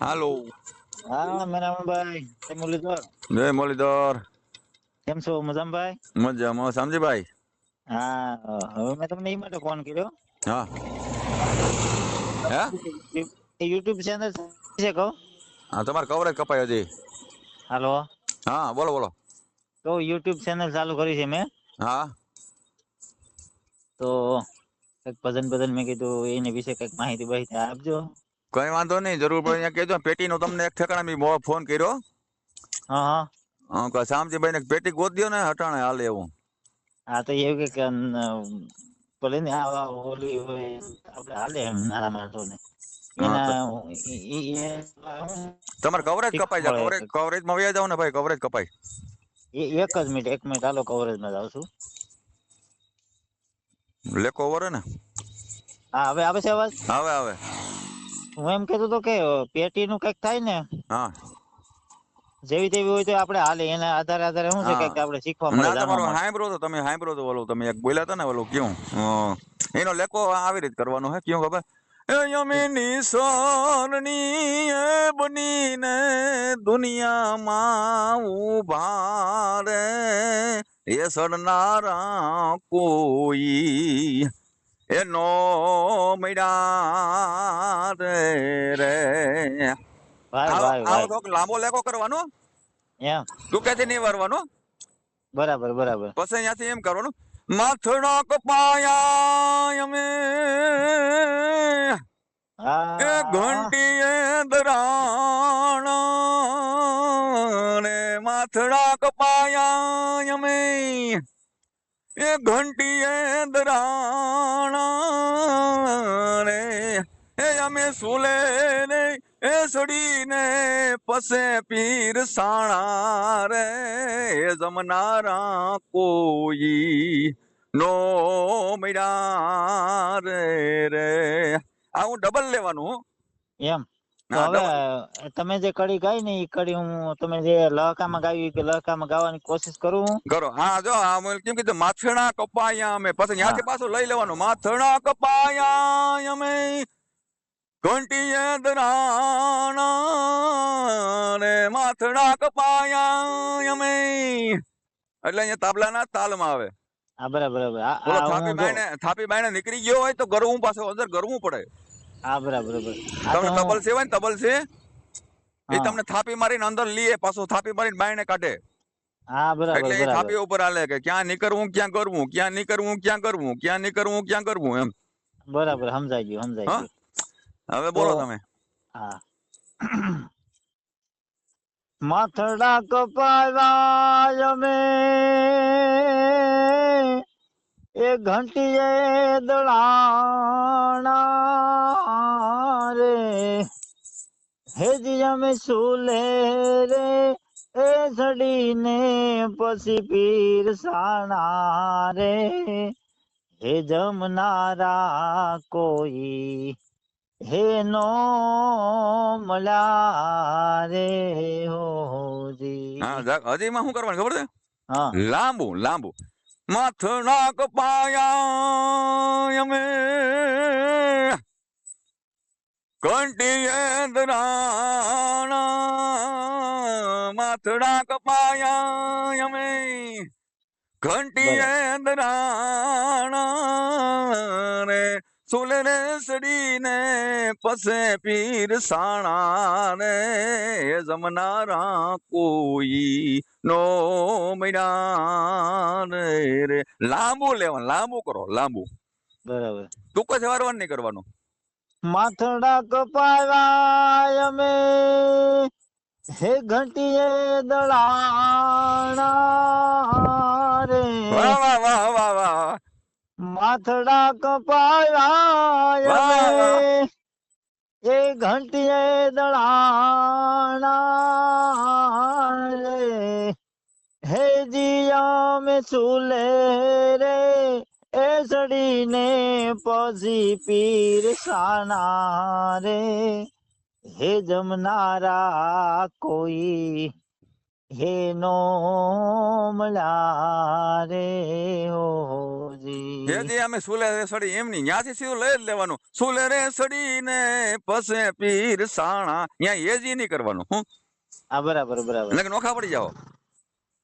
હાલો. હા મેરામણભાઈ જય મુરલીધર? જય મુરલીધર. કેમ છો? મજામભાઈ મજામાં. સમજીભાઈ હા હવે મેં તમને એ માટે ફોન કર્યો. હા. હે? યુટ્યુબ ચેનલ છે કહો. હા તમારે કવરેજ કપાય હજી હાલો. હા બોલો બોલો. તો યુટ્યુબ ચેનલ ચાલુ કરી છે મેં. હા. તો કંઈક ભજન ભજન મેં કીધું એની વિશે કંઈક માહિતી બાહિતી આપજો. કઈ વાંધો નહીં જરૂર પડે અહીંયા કહેજો. પેટીનો તમને એક ઠેકાણા ફોન કર્યો. હા હા. હા કે શામજીભાઈ ને પેટી ગોત ને હટાણે હાલે એવું. હા તો એવું કે ભલે ને આ આ ઓલી આપણે હાલે એમ નાના માણસોને. તમારે કવરેજ કપાઈ જાય. કવરેજ કવરેજમાં વ્યાજ જાવ ને ભાઈ કવરેજ કપાય એક જ મિનિટ એક મિનિટ. હાલો કવરેજમાં જાવ છું. લેકો ઓવર ને. હા હવે આવે છે અવાજ? હવે આવે. હું એમ કેતો તો કે પેટી નું કંઈક થાય ને હા. જેવી તેવી હોય તો આપણે હાલે. એના આધારે આધારે શું છે કે આપણે શીખવા મળે તમારો હાઈબ્રો તો તમે હાઈબ્રો તો ઓલું તમે એક બોલ્યા હતા ને ઓલું ક્યું? એનો લેકો આવી રીત કરવાનો હે ક્યું ખબર? એ યમીની સોનની એ બનીને દુનિયામાં ઊભા રે. એ સડનારા કોઈ એનો મળ્યા રે. રે આવો લાંબો લેકો કરવાનો. એમ. તું ક્યાંથી નહીં વરવાનો? બરાબર બરાબર. પછી અહીંયાથી એમ કરવાનું માથડા કપાયા અમે. હા. ઘંટી એ ઘંટી દરાણા. ને એ અમે સુલે ને, એ સડીને પસે પીર સાણા. રે જમનારા કોઈ નો મળ્યા રે રે. આ હું ડબલ લેવાનું એમ. તો હવે તમે જે કડી ગાઈ ને એ કડી હું તમે જે લહકામાં ગાવી કે લહકામાં ગાવાની કોશિશ કરું હું? કરો. હા જો આ કેમ કીધું માથણા કપાયા અમે. પછી ત્યાંથી પાછું લઈ લેવાનું. માથણા કપાયા અમે. ઘંટીએ દરાણા ને માથણા કપાયા અમે. એટલે અહીંયા તાબલાના તાલમાં આવે. હા બરાબર બરાબર. થાપી બાઈને થાપી બાયણે નીકળી ગયો હોય તો ગરવું પાછું અંદર ગરવું પડે. હા બરાબર બરાબર. આ તો તમને હું- તબલ છે હોય ને તબલ છે? એ હા. તમને થાપી મારીને અંદર લીએ પાછું થાપી મારીને બાયણે કાઢે. હા બરાબર એટલે એ બરાબર. થાપી ઉપર હાલે કે ક્યાં નીકળવું ક્યાં કરવું ક્યાં નીકળવું ક્યાં કરવું ક્યાં નીકળવું ક્યાં કરવું એમ. બરાબર સમજાઈ ગયું સમજાઈ હા? ગયું. હવે બોલો તો- તમે. હા. માથડા કપાયા અમે. એ ઘંટીએ દળાણા. રે હેજી અમે સુલે રે એ સડીને પછી પીર સાણા રે હે જમનારા કોઈ હે નો મળ્યા રે હોજી હા જા- હજી માં શું કરવાનું ખબર છે હા લાંબુ લાંબુ માથના કપાયા અમે કંટીએ દરાણા માથડા કપાયા અમે. ઘંટીએ દરાણા રે સુલે રે સડીને પસે પીર સાણા રે જમનારા કોઈ નો મળ્યા રે લાંબુ લેવાનું લાંબુ કરો લાંબુ. બરાબર. ટૂંકો જ વારવાનું નહીં કરવાનું. માથડા કપાયા અમે. હે ઘંટીએ દળાણા રે. વાહ વાહ વાહ વાહ વાહ માથડા કપાયા અમે. એ ઘંટીએ દળાણા રે. હે જીયા મે સુલે રે. એ સડીને પછી પીર સાના રે હે જમનારા કોઈ હે નો રે હે અમે સુલે રે સડી એમની ન્યાથી સીધું લઈ જ લેવાનું. સુલે રે સડી ને પસે પીર સાણા ન્યા એજી નહીં કરવાનું હું હા બરાબર બરાબર. એટલે નોખા પડી જાઓ.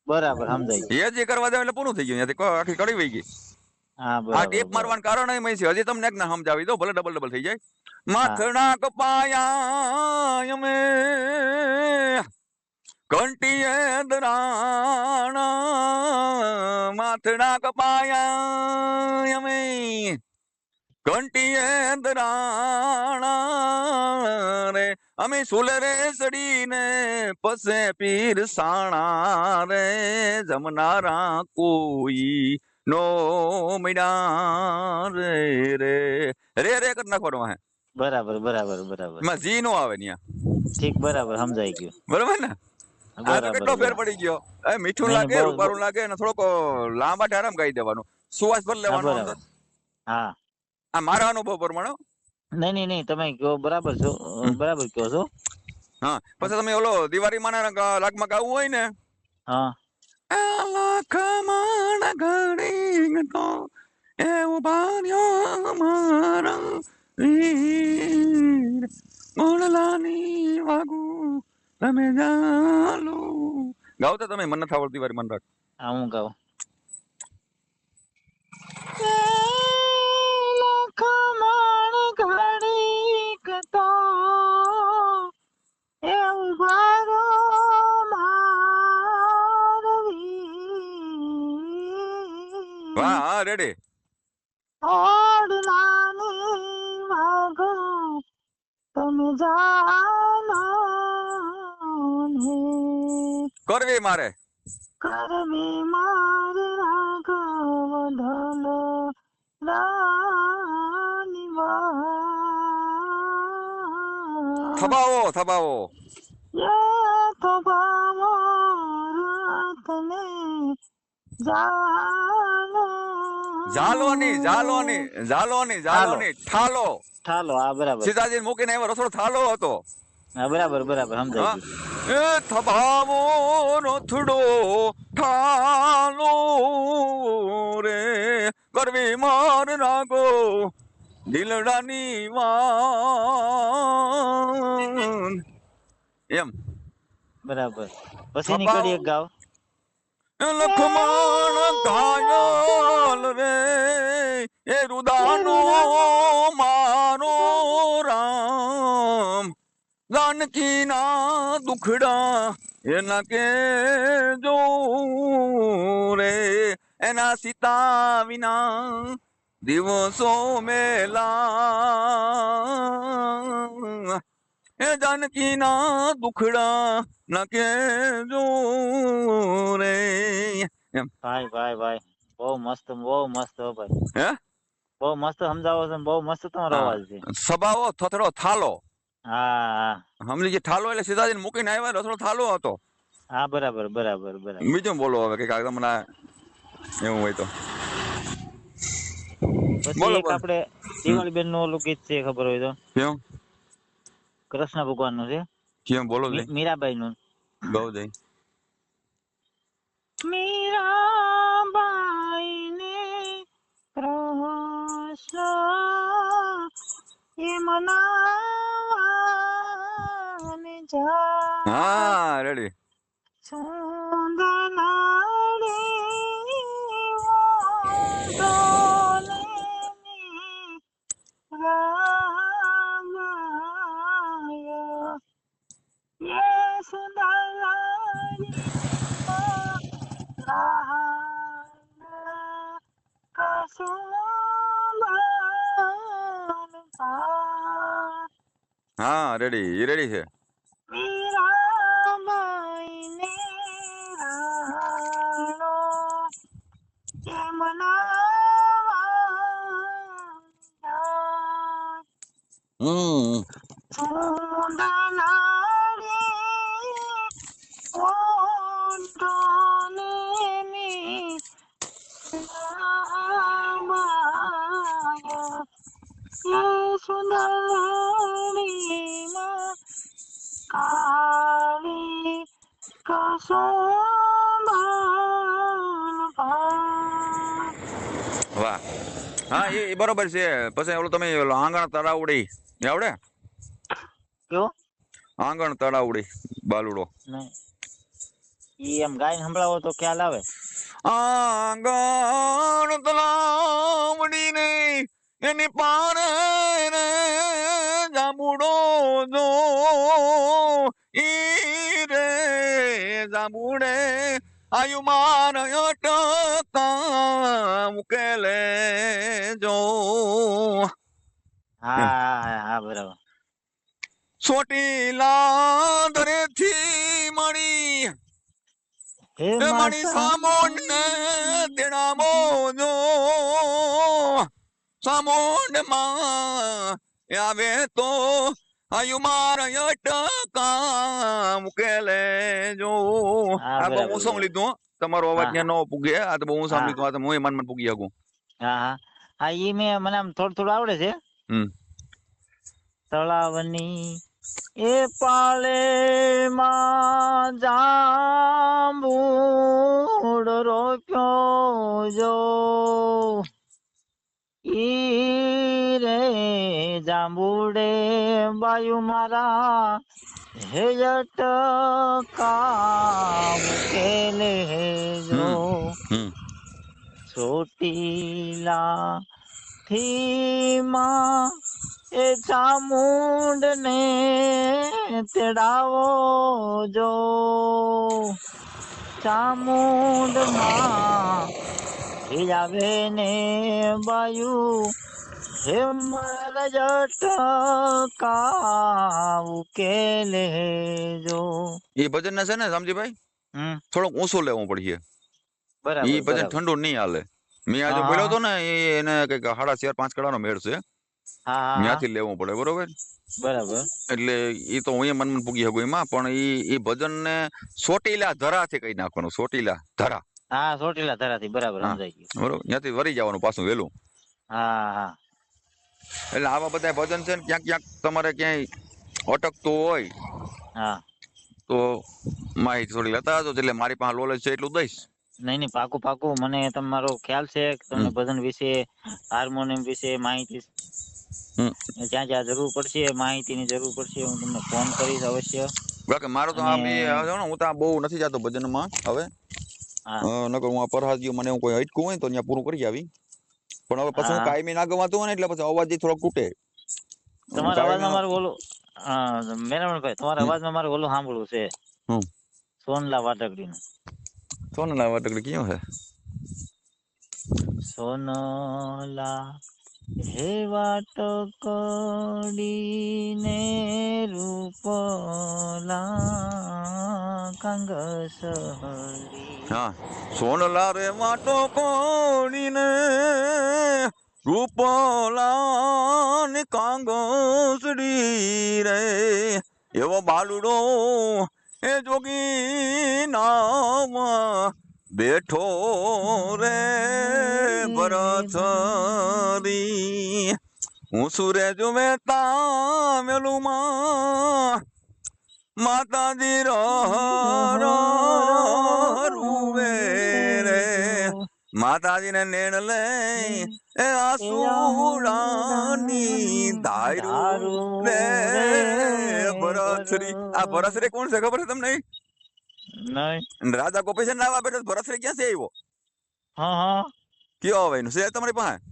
બરાબર સમજાય એજી કરવા જાવ એટલે પૂરું થઈ ગયું ત્યાંથી આખી કડી વહી ગઈ. આ બરાબર મારવાનું કારણ એમ છે. હજી તમને એક ના સમજાવી દો ભલે ડબલ ડબલ થઈ જાય. માથડા કપાયા અમે કંટીએ દરાણા માથડા કપાયા અમે કંટીએ દરાણા રે. અમે સુલરે સડીને પસે પીર સાણા રે જમનારા કોઈ નો મળ્યા રે રે રે રે કરી નાખવાનું હે બરાબર બરાબર બરાબરમાં જી નો આવે ન્યા ઠીક બરાબર સમજાઈ ગયું બરાબર ને આ તો કેટલો ફેર પડી ગયો એ મીઠું લાગે રૂપારું લાગે અને થોડોક લાંબા ટારામ ગાઈ દેવાનું સુવાસ ભર લેવાનો હા આ મારા અનુભવ પ્રમાણે નહીં નહીં નહીં તમે કહો બરાબર છો બરાબર કહો છો હા પછી તમે ઓલો દિવાળી માના લાગમાં ગાવું હોય ને હા લાખમાં ઘડી તો એવું બાર્યો મારા વીર. મોડલાની વાગુ તમે જાલો. ગાવ તો તમે મને નથી આવડતી વારી મન રાખ. હા હું ઘડી વાહ તમે જાનો ને કરવી મારે. કરમે માર રાઘવ ધન રાનિવા થબાવો થબાવો. તો ભાવો રાતને જાનો ઝાલોની ઝાલોની ઝાલોની ઝાલોની ઠાલો. ઠાલો આ બરાબર. સીતાજી મૂકીને એવો રસોડો થાલો હતો. હા બરાબર બરાબર સમજાય એ થબાવો રથડો ઠાલો રે. ગરવી માર રાગો દિલડાની વાન. એમ. બરાબર. પછી નીકળી એક ગાવ. લખમણ ઘાયલ રે. એ રુદાનો મારો રામ. જાનકી ના દુખડા એના કે જો રે. એના સીતા વિના દિવસો મેલા. એ જાનકી ના દુખડા ના કે જો રે. એમ. ભાઈ ભાઈ ભાઈ બહુ મસ્ત બહુ મસ્ત હો ભાઈ. હે? બહુ મસ્ત સમજાવો છો બહુ મસ્ત તમારો અવાજ છે. સબાવો થથડો થાલો. હા હા. સમજી ગયા થાલો એટલે સીધા જઈને મૂકીને આવ્યા રસડો થાલો હતો. હા બરાબર બરાબર બરાબર. બીજું બોલો હવે કે આ તમને એવું હોય તો. બોલો, આપણે દિવાળી બેનનું ઓલું ગીત છે ખબર હોય તો. કેમ? કૃષ્ણ ભગવાનનું છે. કેમ? બોલો મીરાબાઈ નું ગૌ દઈ મીરાબાઈને કૃષ્ણ એ મનાવાને જા હા રેડી હા રેડી એ રેડી છે બરોબર છે. પછી ઓલું તમે આંગણ તળાવડી. આવડે? કયો આંગણ તળાવડી બાલુડો. એમ ગાયને સંભળાવો તો ખ્યાલ આવે. આંગણ તળાવડી ને એની પારે રે જાંબુડો જો ઈ રે જાંબુડે આયુ માર અટકા મુકેલે જો. હા હા બરાબર. ચોટીલા દરેથી એ મણી સામોન ને તેડામો જો. સામોનમાં આવે તો આયુ માર અટકા મુકેલે જો. આ બહુ બરાબર, લીધું તમારો અવાજ. ત્યાં ન પૂગે આ તો બહુ ઊંચું લીધું આ તો હું મન મન પૂગી હા હા. હા ઈ મેં મને આમ થોડું થોડું આવડે છે. હમ. તળાવની એ પાળે માં જાંબુડ રોપ્યો જો. ઈ રે જાંબુડે બાયુ મારા હે જટકા મુકેલે જો હમ. ચોટીલા થી માં એ ચામુંડ ને તેડાવો જો. ચામુંડમાં આવે ને બાયુ હે મારા જટકા ઉકેલે જો એ ભજન ને છે ને સમજીભાઈ થોડોક ઊંચો લેવું પડશે બરાબર ઈ ભજન ઠંડુ નહીં હાલે. મેં આજે બોલ્યો હતો ને એને કંઈક સાડા ચાર પાંચ કડાનો મેળ છે. ત્યાંથી લેવું પડે બરોબર? બરાબર. એટલે એ તો હું મન મન પૂગી શકું એમાં પણ એ એ ભજન ને સોટીલા ધરાથી કહી નાખવાનું સોટીલા ધરા. હા ચોટીલા ધરાથી બરાબર. સમજાઈ ગયું. બરોબર? ત્યાંથી વરી જવાનું પાછું વેલું હા હા. એટલે આવા બધા ભજન છે ને ક્યાંક ક્યાંક તમારે ક્યાંય અટકતું હોય હા. તો માહિતી થોડી લેતા હતો એટલે મારી પાસે લોલેજ છે એટલું દઈશ. નહીં નહીં પાકું પાકું. મને તમારો ખ્યાલ છે કે તમને ભજન વિશે હાર્મોનિયમ વિશે માહિતી. જ્યાં જ્યાં જરૂર પડશે માહિતીની જરૂર પડશે હું તમને ફોન કરીશ અવશ્ય. બાકી મારો તો આ ને હું તો બહુ નથી જતો ભજનમાં હવે. હા. નકર હું આ પરહાજીઓ મને એવું કોઈ હટકું હોય તો ત્યાં પૂરું કરી આવી. પણ હવે પછી હું કાયમી ના ગવાતું હોય ને એટલે પછી અવાજ થોડોક તૂટે તમારા અવાજમાં નો- મારું ઓલું હા મેરામણભાઈ તમારા. અવાજમાં મારું ઓલું સાંભળવું છે. સોનલા સોનલા વાટકડીનું સોનલા વાટકડી ક્યાં છે સોનલા હે વાટકડી ને રૂપલા કાંગ સહરી હા, સોનલા રે વાટો કોણીને રૂપલા ને કાંગસડી રે. એવો બાલુડો એ જોગી નામ બેઠો રે ભરથરી. હું સુરે જુમે તામેલું માં માતાજી રૂવે રે. માતાજી ને નેણ લે, એ આસુડાની ધાર્યું રે. ભરથરી. આ ભરથરી કોણ છે ખબર છે તમને? નહીં. રાજા ગોપી છે ને આવા બેઠો ભરથરી ક્યાંથી આવ્યો? હા હા. કયો આવે એનું? છે તમારી પાસે?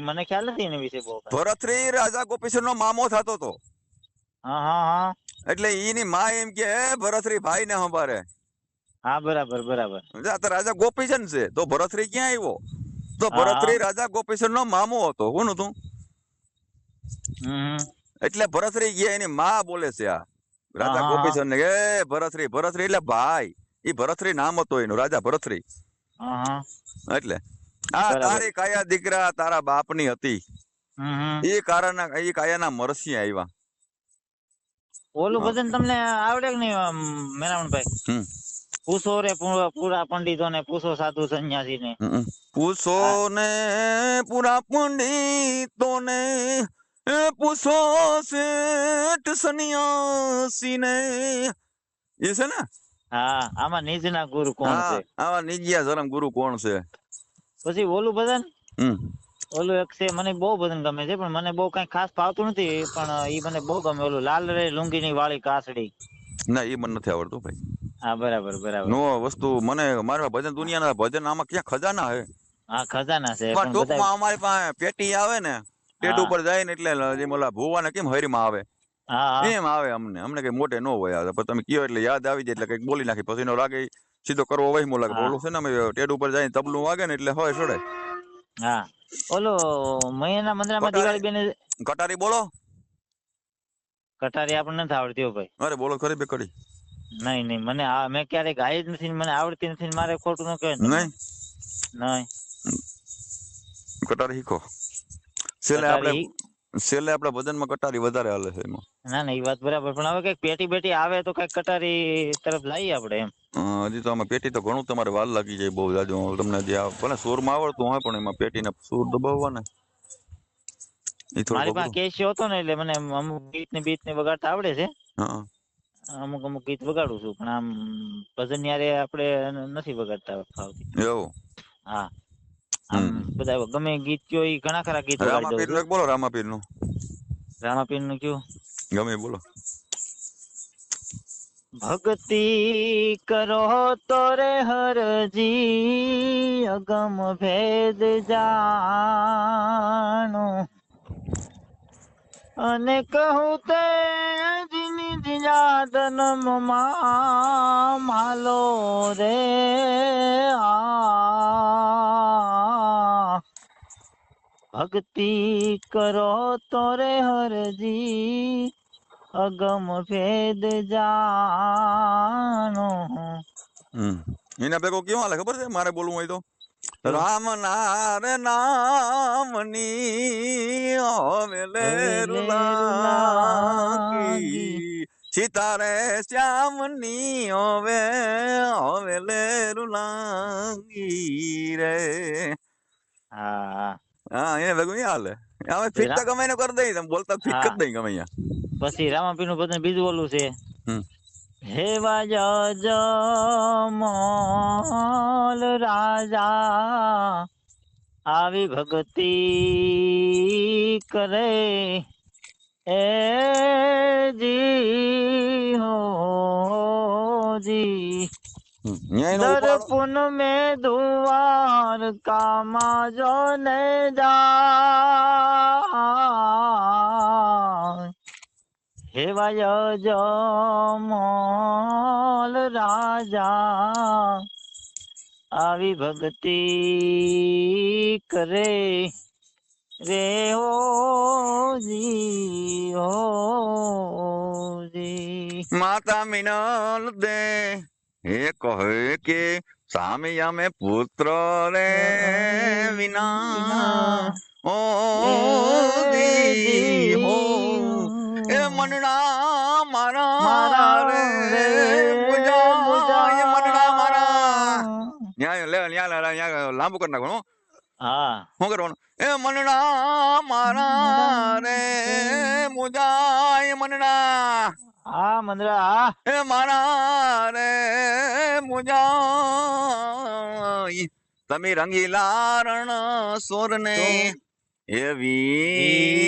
મને ખ્યાલ નથી એના વિશે બહુ. ભરથરી રાજા ગોપીશર નો મામો થતો હતો. હા હા હા. એટલે એની માં એમ કે "હે, ભરથરી ભાઈ ને સંભારે હા બરાબર બરાબર. તો રાજા ગોપીચંદ છે તો ભરતરી ક્યાં આવ્યો? તો હા. ભરતરી રાજા ગોપીચંદ નો મામો હતો. કોણ હતું? એટલે ભરતરી ગયા એની માં બોલે છે આ. રાજા ગોપીચંદ ને કે ભરતરી ભરતરી એટલે ભાઈ ઈ ભરતરી નામ હતું એનું રાજા ભરતરી એટલે આ તારી કાયા દીકરા તારા બાપની હતી. એ કારણ એ કાયાના મરસી આવ્યા. ઓલું ભજન તમને આવડે કે નહીં મેરામણભાઈ? પૂછો રે પૂરા પંડિતો ને પૂછો સાધુ સંન્યાસી ને. પૂછો ને પૂરા પંડિતો ને પૂછો શેઠ સન્યાસી ને એ છે ને? હા આમાં નીચના ગુરુ કોણ છે? આવા નિજિયા ધર્મ ગુરુ કોણ છે? પછી ઓલું ભજન ઓલું એક છે મને બહુ ભજન ગમે છે પણ મને બહુ કઈ ખાસ ફાવતું નથી પણ ઈ મને બહુ ગમે ઓલું લાલ રે લુંગીની વાળી કાસડી. ના એ મને નથી આવડતું ભાઈ. હા બરાબર બરાબર. નો વસ્તુ મને મારા ભજન દુનિયાના ભજન આમાં ક્યાં ખજાના હે હા ખજાના છે પણ ટૂંકમાં અમારી પાસે પેટી આવે ને ટેટ ઉપર જાય ને એટલે જેમ ઓલા ભુવાને કેમ હરીમાં આવે? એમ આવે અમને? અમને કઈ મોટે ન હોય પણ તમે કયો એટલે યાદ આવી જાય એટલે કંઈક બોલી નાખી. પછી એનો રાગે સીધો કરવો વહી મોલા બોલું છે ને અમે ટેટ ઉપર જાય તબલું વાગે ને એટલે હોય છોડે. હા. ઓલો મૈયાના મંદિરમાં. દિવાળી બેન કટારી બોલો. કટારી આપણને નથી આવડતી ભાઈ. અરે બોલો ખરી બે કડી નહીં નહીં. મને આ મેં ક્યારે ગાઈ જ નથી મને આવડતી નથી મારે ખોટું ન કહે. નહીં? નહીં. કટારી શીખો. છેલ્લે આપણે છેલ્લે આપણા ભજનમાં કટારી વધારે હાલે છે એમાં. ના ના એ વાત બરાબર. પણ હવે કંઈક પેટી બેટી આવે તો કંઈક કટારી તરફ જઈએ આપણે એમ. હજી તો આમાં પેટી તો ઘણું તમારે વાર લાગી જાય બહુ જાજુ. તમને જે ભલે સૂરમાં આવડતું હોય પણ એમાં પેટીને સૂર દબાવવાને. મારી પાસે. કેશિયો હતો ને એટલે મને અમુક ગીત ને બીત ને વગાડતા આવડે છે. હા અમુક અમુક ગીત વગાડું છું પણ આમ ભજન યારે આપણે નથી વગાડતા ફાવતી. એવું? હા. બધા ગમે ગીત કયો એ ઘણા ખરા ગીત રામાપીરનું બોલો રામાપીરનું રામાપીરનું કયું? ગમે બોલો. ભક્તિ કરો તો રે હરજી અગમ ભેદ જાણો. અને કહું તે જીની જીયાદન માલો રે આ. ભક્તિ કરો તો રે હરજી અગમ ભેદ જાણો. હમ. એના ભેગો કેવું હાલે ખબર છે? મારે બોલવું હોય તો. રામ નાર નામની હોવેલે રૂલાગી. સીતારે શ્યામની હવે લે રૂલાંગી રે. હા. હા એને ભેગું નહીં હાલે. અમે ફિટ તો ગમે કરી દઈ તમે બોલતા ફિટ કરી દઈ ગમે પછી રામાપીરનું બધું બીજું ઓલું છે. હે મોલ રાજા આવી ભક્તિ કરે. એ જી જી દર પૂનમે દુવાર કામાં જો ને જા હેવાય જો મોલ રાજા આવી ભક્તિ કરે રે ઓ હોજી માતા મિનલ દે, હે કહે કે સામે અમે પુત્ર રે વિના. ઓ દી હો. એ મનડા મારા રે મુજાય મનડા મારા. ન્યાય લે, ન્યાય લાંબુ કરી નાખવાનું હા. શું કરવાનું? એ મનડા મારા રે મુજાય મનડા. હા મનડા એ મારા રે મુજાય. તમે રંગીલા રણ સોર ને એવી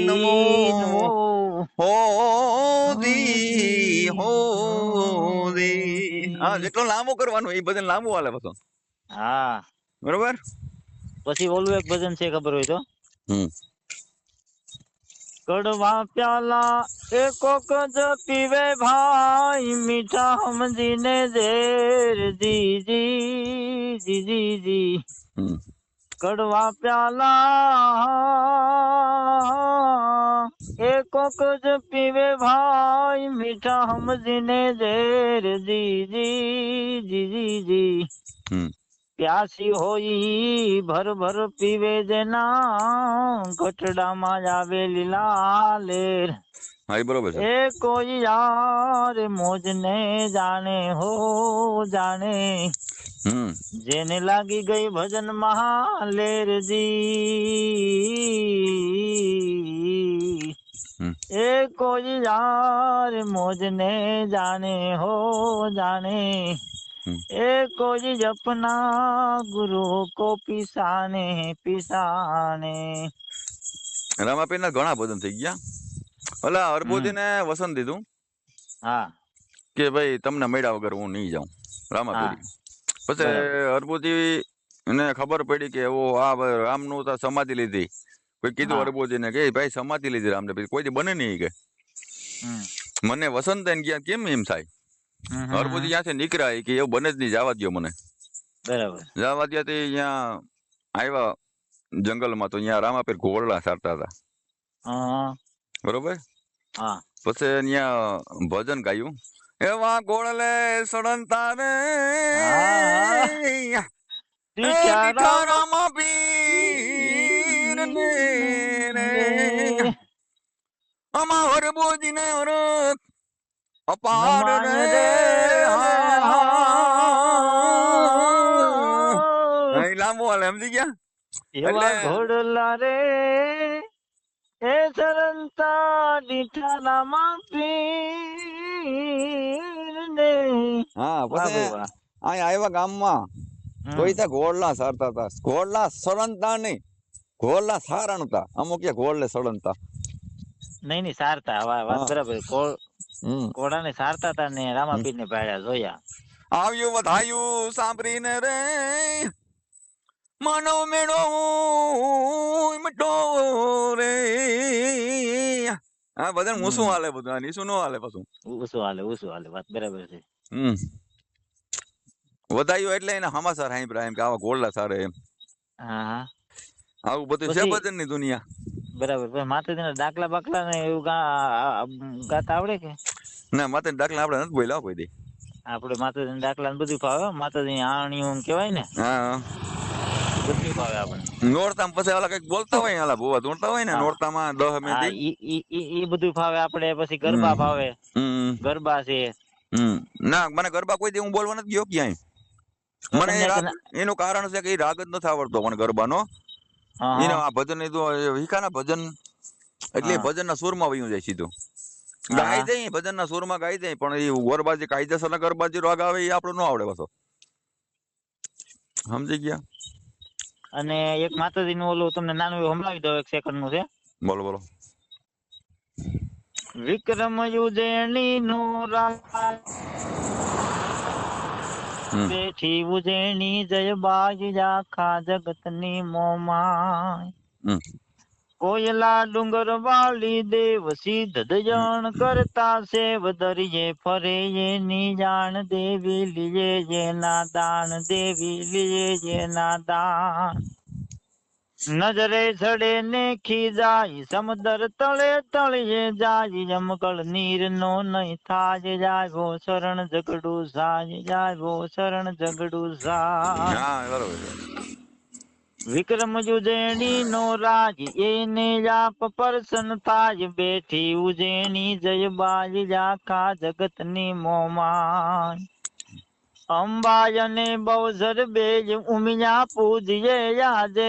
નમો હો દી હો દી હા જેટલો લાંબો કરવાનું એ ભજન લાંબુ હાલે પછી. હા. બરોબર? પછી ઓલું એક ભજન છે ખબર હોય તો? હમ. કડવા પ્યાલા એ કોક જ પીવે ભાઈ મીઠા સમજીને ઝેર જી જી જી જી જી. હમ. કડવા પ્યાલા એ કોક જ પીવે ભાઈ મીઠા સમજીને ઝેર જી જી જી જી જી હમ પ્યાસી હોઈ ભર ભર પીવે જેના ગટડામાં આવેલી લાલેર હા એ બરોબર છે એ કોઈ યાર મોજ ને જાણે હો જાણે હમ જેને લાગી ગઈ ભજન મહાલેરજી હમ. એ કોઈ યાર મોજને જાને હો જાને હમ. એ કોઈ ગુરુ કો પિસાને પિસાને. રામાપીર ના ઘણા ભજન થઈ ગયા. ઓલા હરબોધી ને વસન દીધું. હા. કે ભાઈ તમને મળ્યા વગર હું નહીં જાઉં. રામાપીર. પછી હરબોધી ને ખબર પડી કે એવો આ રામ રામનું તો સમાધિ લીધી. કોઈ કીધું હરબોધી ને કે ભાઈ સમાધિ લીધી રામને. પછી કોઈ બને નહીં કે. મને વસંત ગયા કેમ એમ થાય? હમ, ત્યાંથી નીકળ્યા કે એવું બને જ નહીં જવા દ્યો મને. બરાબર. જવા ત્યાંથી અહીંયા આવ્યા જંગલમાં તો અહીંયા રામાપીર ઘોરડા સારતા હતા. બરોબર? પછી અહીંયા ભજન ગાયું. એવા ગોળલે સડનતા રે રામાપીર ને અમા હરબોજી ને હર અપાર રે. અહીં લાંબુ હાલે સમજી ગયા? એવા ઘોડલા રે એ સરંતા દીઠાનામાં માપી ને હા પછી અહીં આવ્યા ગામમાં. તો ત્યાં ઘોડલા સારતા હતા. ઘોડલા સળનતા નહીં. ઘોડલા સારણતા. અમુક ઘોડલે સળનતા નહીં નહીં સારતા. વાત. બરાબર. ઘોડાને સારતા હતા ને રામાપીર ને પાડ્યા જોયા. આવ્યું વધાયું સાંભળીને રે. માનવ મેળો મટો રે. હા બધા હમ. હાલે બધું આ નીસું નો હાલે પાછું. શું હાલે ઉસુ હાલે વાત બરાબર છે. હમ. વધાયું એટલે એને હમાસર હાઈ એમ કે આવા ગોળલા સારે એમ. હા હા. આવું બધું છે ભજનની દુનિયા. બરાબર. પણ માતાજીના દાખલા બાકલા ને એવું ગાતા આવડે કે? ના માતાજી દાખલા આપણે નથી બોલ્યા કોઈ દે. આપણે માતાજી દાખલા ને બધું ફાવે માતાજી આણ્યું કહેવાય ને. હા બધું ફાવે આપણે નોરતા પછી ઓલા કંઈક બોલતા હોય ઓલા ભૂવા ધૂણતા હોય ને. નોરતામાં દહ મિનિટ ઈ બધું ફાવે આપણે પછી ગરબા ફાવે. ગરબા છે. ના મને ગરબા કોઈ દી હું બોલવા નથી ગયો ક્યાંય. મને એનું કારણ છે કે રાગ જ નથી આવડતો મને ગરબાનો. હા, એને. આ ભજન તો વિકાના ભજન એટલે. ભજનના સુરમાં વયું જાય સીધું ગાઈ દે ભજનના સુરમાં ગાઈ દે પણ એ ગોરબાજી કાયદેસરના ગરબા રોગ આવે એ આપણો ન આવડે પાછો સમજી ગયા અને એક માતાજી નું ઓલું તમને નાનું એવું સંભળાવી દઉં એક સેકન્ડનું છે બોલો બોલો વિક્રમ યુજેણી નો. બેઠી ઉજેણી જય બાજી આખા જગતની મોમાય. કોયલા ડુંગર વાલી દેવ સિદ્ધ જણ કરતા સેવ દરિયે ફરે એની જાણ દેવી લીએ જેના દાન દેવી લીએ જેના દાન. નજરે ચડે ને ખીજાય સમુદર તળે તળીએ જાય જમકળ નીર નો નહીં થાય જાગો શરણ ઝઘડું જાય જાગો શરણ ઝઘડું જાય છે. વિક્રમ ઉજેણી નો રાજ એને જાપ પરસન થાય બેઠી ઉજેણી જય બાજ જાખા જગતની મોમાન અંબાજને બહુસર બેજ ઉમિયા પૂજ્યે યાદે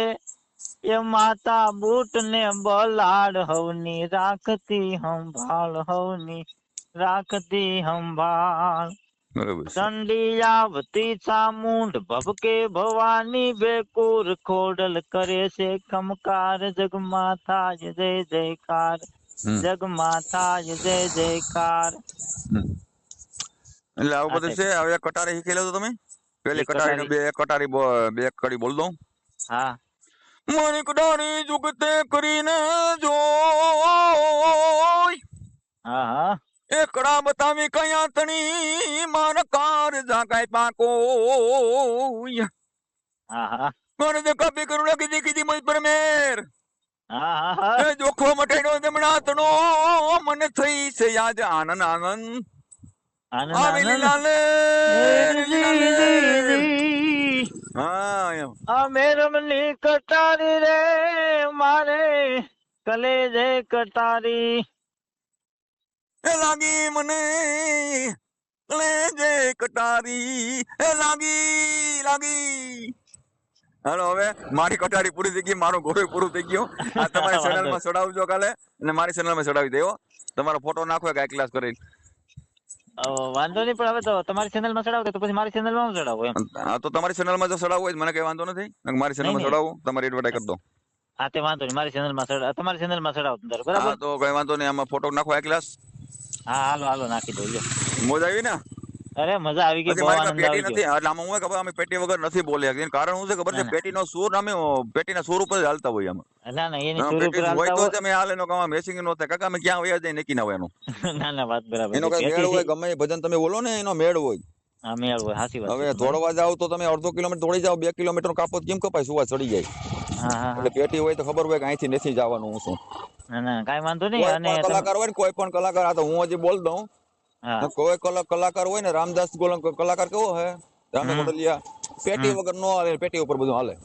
એ માતા બૂટ ને બલાડ હવની રાખતી સંભાળ હવની રાખતી સંભાળ બરોબર છે. ચંડી આવતી ચામુંડ ભભકે ભવાની બેકુર ખોડલ કરે છે ખમકાર જગમાં થાય જય જયકાર હમ. જગમાં થાય જય જયકાર હમ. એટલે આવું બધું છે હવે એક કટારી શીખી લેજો તમે પેલી એક કટારી ને બે એક કટારી બો- બે એક કડી બોલ દઉં હા મારી કટારી જુગતે કરીને જો હા હા. એકડા બતાવી કયા તણી માર કાર જાગાય પાકો. હા હા. કોને દે કપી કરું ના કીધી કીધી મય પરમેર. હા હા જોખો મટેડો જમણા તણો મને થઈ છે આજ આનંદ આનંદ. અમે રમની કટારી રે મારે કલેજે કટારી. એ લાગી મને કલે જે કટારી. એ લાગી લાગી. હાલો હવે મારી કટારી પૂરી થઈ ગઈ મારું ગોળું પૂરું થઈ ગયું. આ તમારી ચેનલમાં ચડાવજો કાલે અને મારી ચેનલમાં ચડાવી દેવો તમારો ફોટો નાખો એક ક્લાસ કરી અ, વાંધો નહીં પણ હવે તો તમારી ચેનલમાં ચડાવો તો પછી મારી ચેનલમાં હું ચડાવું એમ? હા તો તમારી ચેનલમાં જો ચડાવવું હોય મને કઈ વાંધો નથી. મારી ચેનલમાં. ચડાવું તમારી એડવર્ટાઈઝ કરી દો. હા તે વાંધો નહીં મારી ચેનલમાં ચડાવ તમારી ચેનલમાં ચડાવો હા બરાબર? તો કઈ વાંધો નહીં આમાં ફોટો નાખો એક ગ્લાસ હા હાલો હાલો નાખી દો મોજ આવી ને? અરે મજા આવી ગઈ બહુ આનંદ આવી ગયો. નથી એટલે આમાં હું ખબર અમે પેટી વગર નથી બોલી શકતી કારણ શું છે ખબર છે ના, ના. પેટીનો સૂર અમે પેટીના સૂર ઉપર હાલતા હોય અમે. ના ના એની સૂર ઉપર પેટી હોય તો તમે હાલે નો કામ મેસિંગ નો થાય. કાકા અમે ક્યાં વયા જાય નક્કી ના હોય એનું ના ના વાત બરાબર એનો. કઈ મેળ હોય. ગમે ભજન તમે બોલો ને એનો મેળ હોય. હા મેળ હોય સાચી વાત હવે દોડવા જાવ તો તમે અડધો કિલોમીટર દોડી જાવ બે કિલોમીટર કાપો કેમ કપાય? સુવા ચડી જાય. એટલે પેટી હોય તો ખબર હોય કે અહીંથી નથી જવાનું હું શું. ના ના કાંઈ વાંધો નહીં અને કલાકાર હોય ને કોઈ પણ કલાકાર આ તો હું હજી બોલ દઉં. કોઈ કલા- કલાકાર હોય ને રામદાસ ગોલમ કલાકાર કેવો હે? રામે. કોટલિયા પેટી વગર નો હાલે પેટી ઉપર બધું હાલે.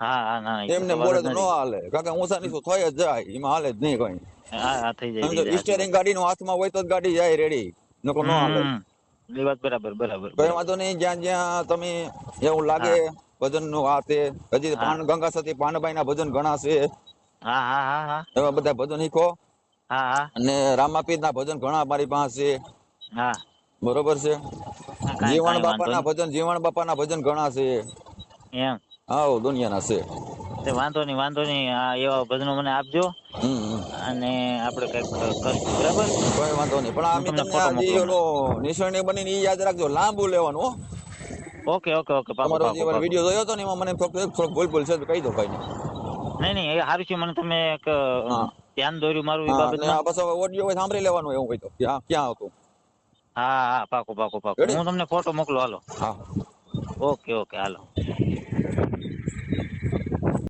હા હા ના ના, એ તો એમને બોલે તો નો હાલે. કારણ ઊંચા નીચું થઈ જ જાય એમાં હાલે જ નહીં કઈ. હા હા થઈ જાય થઈ સમજો જાય. સ્ટેરિંગ ગાડી નો હાથમાં હોય તો જ ગાડી જાય રેડી નકો નો હાલે. હમ, હમ. એ વાત બરાબર બરાબર કઈ વાંધો નહીં જ્યાં જ્યાં તમે એવું લાગે ભજનનું આ તે હજી. પાન ગંગા સતી પાનબાઈ ના ભજન ઘણા છે. હા હા હા હા. એવા બધા ભજન શીખો. હા હા. અને રામાપીર ના ભજન ઘણા મારી પાસે. છે હા. બરોબર છે? જીવણ કાંઈ બાપા ના ભજન જીવણ બાપા ના ભજન ઘણા છે. એમ. હા દુનિયાના છે. તે વાંધો નહીં વાંધો નહીં. આ એવા ભજનો મને આપજો. અને આપણે કંઈક કરશું બરાબર? કોઈ વાંધો નહીં. પણ આમ તમને તમને ફોટો આ જે મોકલું. ઓલો નિશાની બનીને ઈ યાદ રાખજો લાંબુ લેવાનું હો. Okay okay okay. તમારો જે. વીડિયો જોયો હતો ને એમાં મને થોડું થોડું ભૂલ ભૂલ છે તો કહી દો ભાઈ નહીં નહીં એ સારું છે. મને તમે એક ધ્યાન દોર્યું મારું એ બાબતમાં. બસ ઓડિયો સાંભળી લેવાનું એવું કહી દો ક્યાં ક્યાં હતું? હા હા પાકું પાકું પાકું. હું તમને ફોટો મોકલું હાલો. હા. ઓકે ઓકે હાલો.